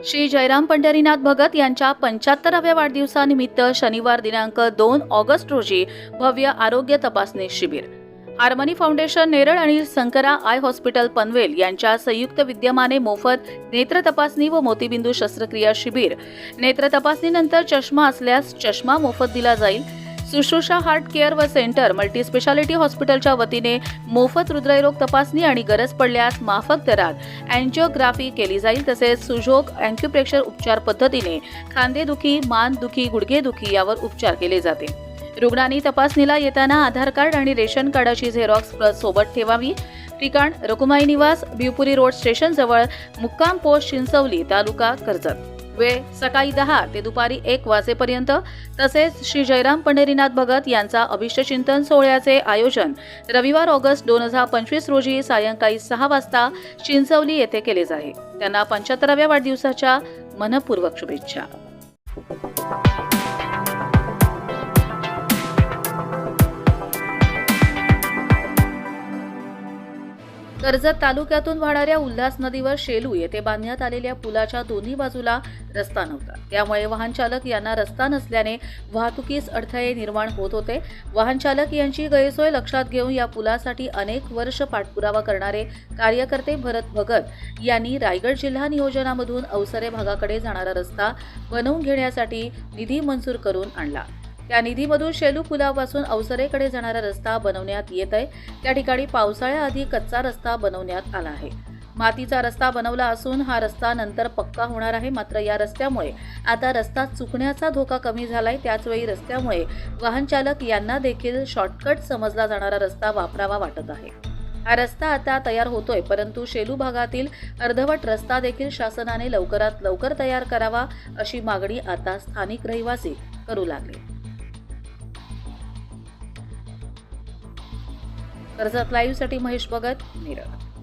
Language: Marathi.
श्री जयराम पंढरीनाथ भगत यांच्या पंच्याहत्तराव्या वाढदिवसानिमित्त शनिवार दिनांक दोन ऑगस्ट रोजी भव्य आरोग्य तपासणी शिबिर. हार्मनी फाउंडेशन नेरळ आणि संकरा आय हॉस्पिटल पनवेल यांच्या संयुक्त विद्यमाने मोफत नेत्र तपासणी व मोतीबिंदू शस्त्रक्रिया शिबिर. नेत्र तपासणीनंतर चष्मा असल्यास चष्मा मोफत दिला जाईल. सुश्रुषा हार्ट केअर व सेंटर मल्टीस्पेशालिटी हॉस्पिटलच्या वतीने मोफत हृदयरोग तपासणी आणि गरज पडल्यास माफक दरात अँजिओग्राफी केली जाईल तसेच सुजोग अँक्युप्रेशर उपचार पद्धतीने खांदेदुखी मानदुखी गुडघेदुखी यावर उपचार केले जाते. रुग्णांनी तपासणीला येताना आधार कार्ड आणि रेशन कार्डाची झेरॉक्स प्रत सोबत ठेवावी. ठिकाण रकुमाई निवास भिवपुरी रोड स्टेशनजवळ मुक्काम पोस्ट चिंचवली तालुका कर्जत. वेळ सकाळी दहा ते दुपारी एक वाजेपर्यंत तसेच श्री जयराम पंढरीनाथ भगत यांचा अभिष्टचिंतन सोहळ्याचे आयोजन रविवार ऑगस्ट दोन हजार पंचवीस रोजी सायंकाळी सहा वाजता चिंचवली येथे केले जाईल त्यांना पंच्याहत्तराव्या वाढदिवसाच्या मनपूर्वक शुभेच्छा. कर्जत तालुक्यातून वाहणाऱ्या उल्हास नदीवर शेलू येथे बांधण्यात आलेल्या पुलाच्या दोन्ही बाजूला रस्ता नव्हता. त्यामुळे वाहन चालक यांना रस्ता नसल्याने वाहतुकीस अडथळे निर्माण होत होते. वाहन चालक यांची गैरसोय लक्षात घेऊन या पुलासाठी अनेक वर्ष पाठपुरावा करणारे कार्यकर्ते भरत भगत यांनी रायगड जिल्हा नियोजनामधून अवसरे भागाकडे जाणारा रस्ता बनवून घेण्यासाठी निधी मंजूर करून आणला. या निधीमधून शेलू पुलापासून अवसरेकडे जाणारा रस्ता बनवण्यात येत आहे. त्या ठिकाणी पावसाळ्याआधी कच्चा रस्ता बनवण्यात आला आहे. मातीचा रस्ता बनवला असून हा रस्ता नंतर पक्का होणार आहे. मात्र या रस्त्यामुळे आता रस्ता चुकण्याचा धोका कमी झालाय. त्याचवेळी रस्त्यामुळे वाहन चालक यांना देखील शॉर्टकट समजला जाणारा रस्ता वापरावा वाटत आहे. हा रस्ता आता तयार होतोय परंतु शेलू भागातील अर्धवट रस्ता देखील शासनाने लवकरात लवकर तयार करावा अशी मागणी आता स्थानिक रहिवासी करू लागले. कर्जत लाईव्हसाठी महेश भगत निरळ